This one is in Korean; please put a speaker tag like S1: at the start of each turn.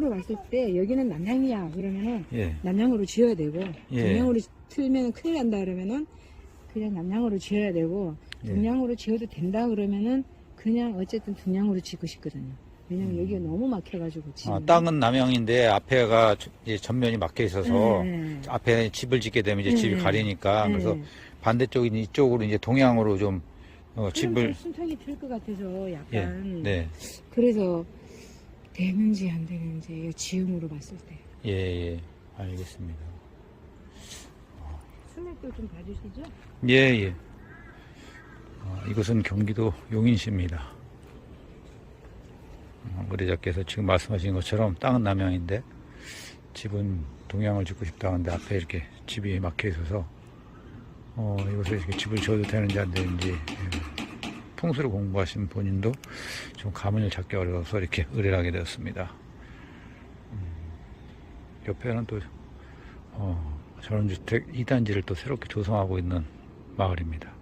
S1: 동양으로 봤을 때 여기는 남양이야 그러면은
S2: 예.
S1: 남양으로 지어야 되고
S2: 예.
S1: 동양으로 틀면 큰일 난다 그러면은 그냥 남양으로 지어야 되고
S2: 예.
S1: 동양으로 지어도 된다 그러면은 그냥 어쨌든 동양으로 짓고 싶거든요. 왜냐면 여기가 너무 막혀가지고 지금.
S2: 음. 아, 땅은 남양인데 앞에가 저- 이제 전면이 막혀 있어서
S1: 네.
S2: 앞에 집을 짓게 되면 이제
S1: 네.
S2: 집이 가리니까
S1: 네.
S2: 그래서 반대쪽인 이쪽으로 이제 동양으로 좀 어, 집을
S1: 좀 숨통이 틀것 같아서
S2: 예.
S1: 약간
S2: 네.
S1: 그래서 되는지 안 되는지 이 지음으로 봤을 때
S2: 예, 예. 알겠습니다.
S1: 스냅도 좀 봐주시죠.
S2: 예, 예. 어, 이곳은 경기도 용인시입니다. 어, 의뢰자께서 지금 말씀하신 것처럼 땅은 남양인데 집은 동양을 짓고 싶다는데 앞에 이렇게 집이 막혀 있어서 어, 이곳에 이렇게 집을 지어도 되는지 안 되는지 예. 풍수를 공부하신 본인도 좀 가문을 잡기 어려워서 이렇게 의뢰를 하게 되었습니다. 음, 옆에는 또 어, 전원주택 2단지를 또 새롭게 조성하고 있는 마을입니다.